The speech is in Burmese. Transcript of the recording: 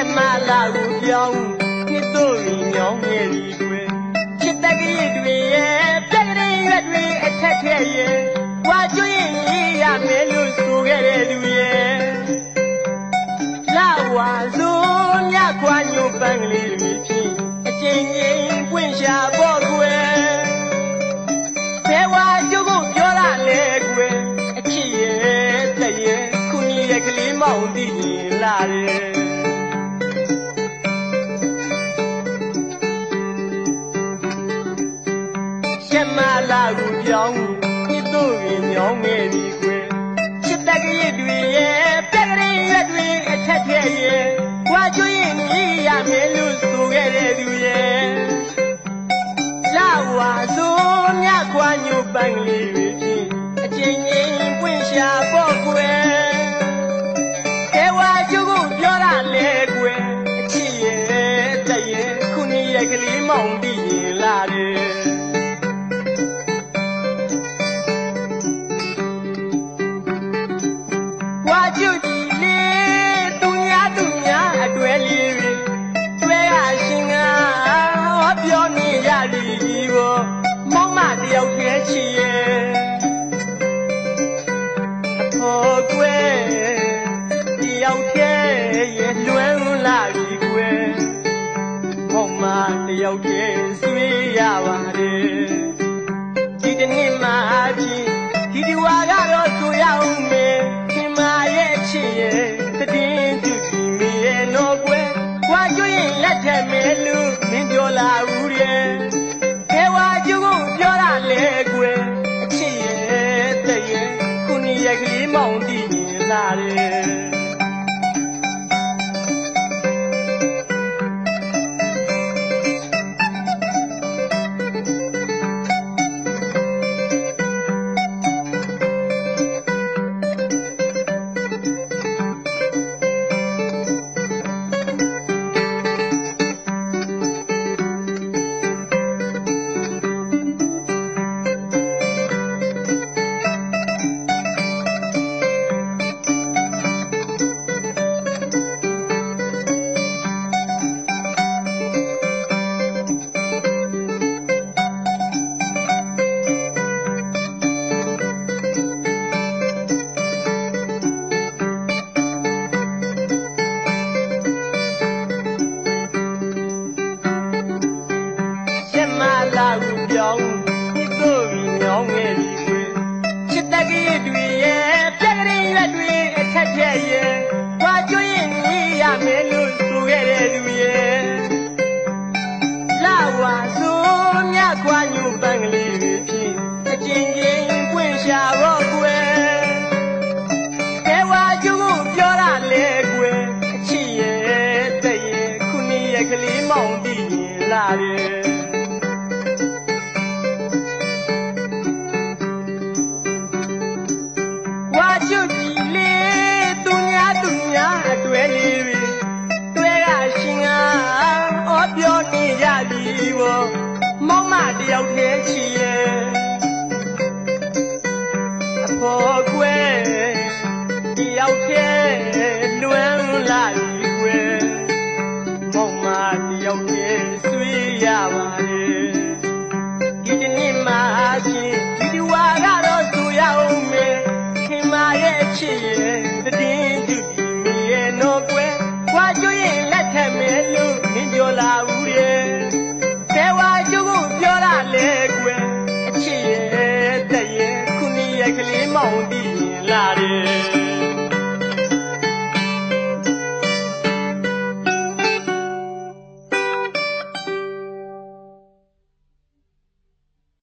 ရက်မလာကိုပြောင်းနှစ်တို့ရင်ညောင်းငယ်ဒီကွယ်ချစ်တကလေးတွေရဲ့ပြက်ကလေးရွက်တွေအထက်ထက်ရဲ့ဝါကျွရင်ရေးရမယ်လို့ဆိုခဲ့တဲ့သူရဲ့လာဝါစိုးမြခွာညိုပန်းကလေးတွေဖြင့်အကျဉ်းချင်းပွင့်ရှာပေါ်ကွယ်ဘယ်ဝါကျုပ်ကိုပြောရလဲကွယ်အချစ်ရဲ့တဲ့ရဲ့ခုနီရဲ့ကလေးမောင်သိရင်လာတယ် ရှက်မလာကိုပြောင်းနှစ်တို့ရင်ညောင်းငယ်ဒီကွယ်ချစ်တကရစ်တွေရဲ့ပြက်ကလေးရွက်တွေအထက်ထက်ရဲ့ဝါကျွရင်ကြီးရမယ်လို့ဆိုခဲ့တဲ့သူရဲ့လာဝါစိုးမြခွာညိုပန်းကလေး တယောက်တည်းဆွေးရပါတယ် အထက်ထက်ရဲ့ဝါကျွရင်ကြီးရမယ်လို့ဆိုခဲ့တဲ့သူရဲ့လာဝါစိုးမြခွာညိုပန်းကလေးတွေဖြင့်အကျဉ်းချင်းပွင့်ရှာတော့ကွယ်ကဲဝါကျုပ်ကိုပြောရလဲကွယ်အချစ်ရဲ့တဲ့ရဲ့ခုနှစ်ရက်ကလေးမောင်တည်ရင်လာတယ် ပြောနေကြပြီဘောမောင်မတယောက်တည်းချီရဲ့အဖော်ကွယ်တယောက်တည်းလွမ်းလာပြီကွယ်မောင်မတယောက်တည်းဆွေးရပါ က်